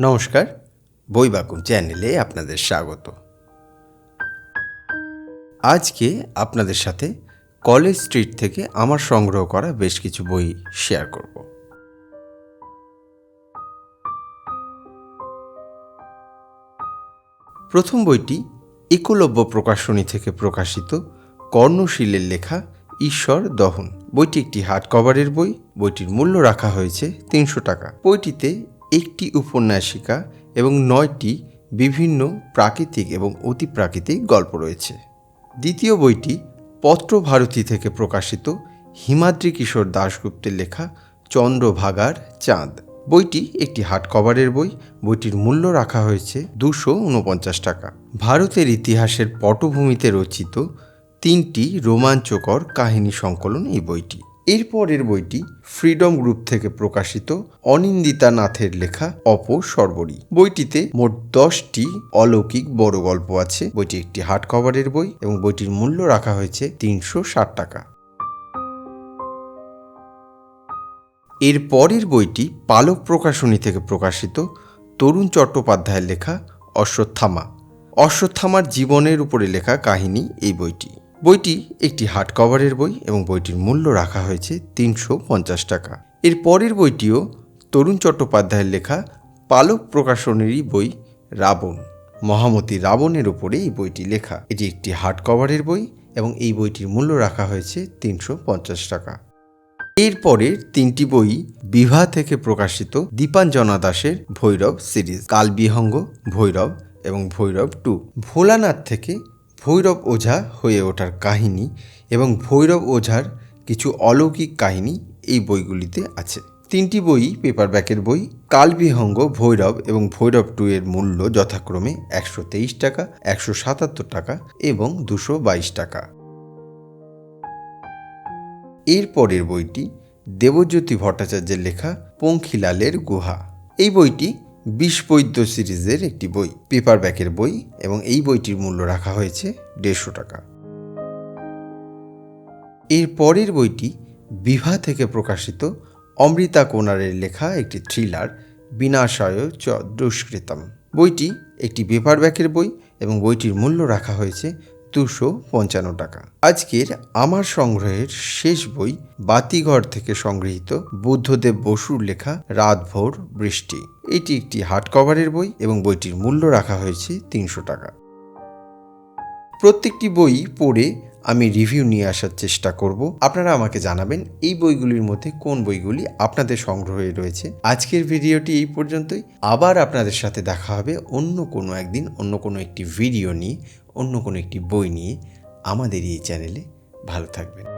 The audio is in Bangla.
নমস্কার বই বাকুম চ্যানেলে আপনাদের স্বাগত। আজকে আপনাদের সাথে কলেজ স্ট্রিট থেকে আমার সংগ্রহ করা বেশ কিছু বই শেয়ার করব। প্রথম বইটি একলব্য প্রকাশনী থেকে প্রকাশিত কর্ণশীলের লেখা ঈশ্বর দহন। বইটি একটি হার্ড কভারের বই, বইটির মূল্য রাখা হয়েছে তিনশো টাকা। বইটিতে একটি উপন্যাসিকা এবং নয়টি বিভিন্ন প্রাকৃতিক এবং অতি প্রাকৃতিক গল্প রয়েছে। দ্বিতীয় বইটি পত্রভারতী থেকে প্রকাশিত হিমাদ্রি কিশোর দাশগুপ্তের লেখা চন্দ্রভাগার চাঁদ। বইটি একটি হার্ড কভারের বই, বইটির মূল্য রাখা হয়েছে দুশো উনপঞ্চাশ টাকা। ভারতের ইতিহাসের পটভূমিতে রচিত তিনটি রোমাঞ্চকর কাহিনী সংকলন এই বইটি। এরপরের বইটি ফ্রিডম গ্রুপ থেকে প্রকাশিত অনিন্দিতা নাথের লেখা অপ সর্বরী। বইটিতে মোট দশটি অলৌকিক বড় গল্প আছে। বইটি একটি হার্ড কভারের বই এবং বইটির মূল্য রাখা হয়েছে তিনশো ষাট টাকা। এর পরের বইটি পালক প্রকাশনী থেকে প্রকাশিত তরুণ চট্টোপাধ্যায়ের লেখা অশ্বত্থামা। অশ্বত্থামার জীবনের উপরে লেখা কাহিনী এই বইটি। বইটি একটি হার্ড কভারের বই এবং বইটির মূল্য রাখা হয়েছে তিনশো পঞ্চাশ টাকা। এর পরের বইটিও তরুণ চট্টোপাধ্যায়ের লেখা পালক প্রকাশনীরই বই রাবণ। মহামতি রাবণের উপরে এই বইটি লেখা। এটি একটি হার্ড কভারের বই এবং এই বইটির মূল্য রাখা হয়েছে তিনশো পঞ্চাশ টাকা। এরপরের তিনটি বই বিভা থেকে প্রকাশিত দীপাঞ্জনা দাসের ভৈরব সিরিজ। কালবিহঙ্গ ভৈরব এবং ভৈরব টু। ভোলানাথ থেকে ভৈরব ওঝা হয়ে ওঠার কাহিনী এবং ভৈরব ওঝার কিছু অলৌকিক কাহিনী এই বইগুলিতে আছে। তিনটি বই পেপারব্যাকের বই, কালবিহঙ্গ, ভৈরব এবং ভৈরব টু এর মূল্য যথাক্রমে একশো তেইশ টাকা, একশো সাতাত্তর টাকা এবং দুশো বাইশ টাকা। এর পরের বইটি দেবজ্যোতি ভট্টাচার্যের লেখা পঙ্খিলালের গুহা। এই বইটি বিষবৈদ্য সিরিজের একটি বই, পেপারব্যাকের বই, এবং এই বইটির মূল্য রাখা হয়েছে দেড়শো টাকা। এর পরের বইটি বিভা থেকে প্রকাশিত অমৃতা কোনারের লেখা একটি থ্রিলার, বিনাশয় চ দুষ্কৃতম। বইটি একটি পেপারব্যাকের বই, এবং বইটির মূল্য রাখা হয়েছে দুশো পঞ্চান্ন টাকা। আজকের আমার সংগ্রহের শেষ বই বাতিঘর থেকে সংগৃহীত বুদ্ধদেব বসুর লেখা রাতভোর বৃষ্টি। এটি একটি হার্ড কভারের বই এবং বইটির মূল্য রাখা হয়েছে তিনশো টাকা। প্রত্যেকটি বই পড়ে আমি রিভিউ নিয়ে আসার চেষ্টা করব। আপনারা আমাকে জানাবেন এই বইগুলির মধ্যে কোন বইগুলি আপনাদের সংগ্রহে রয়েছে। আজকের ভিডিওটি এই পর্যন্তই। আবার আপনাদের সাথে দেখা হবে অন্য কোনো একদিন অন্য কোনো একটি ভিডিও নিয়ে। অন্য কোনো একটি বই নিয়ে আমাদের এই চ্যানেলে ভালো থাকবেন।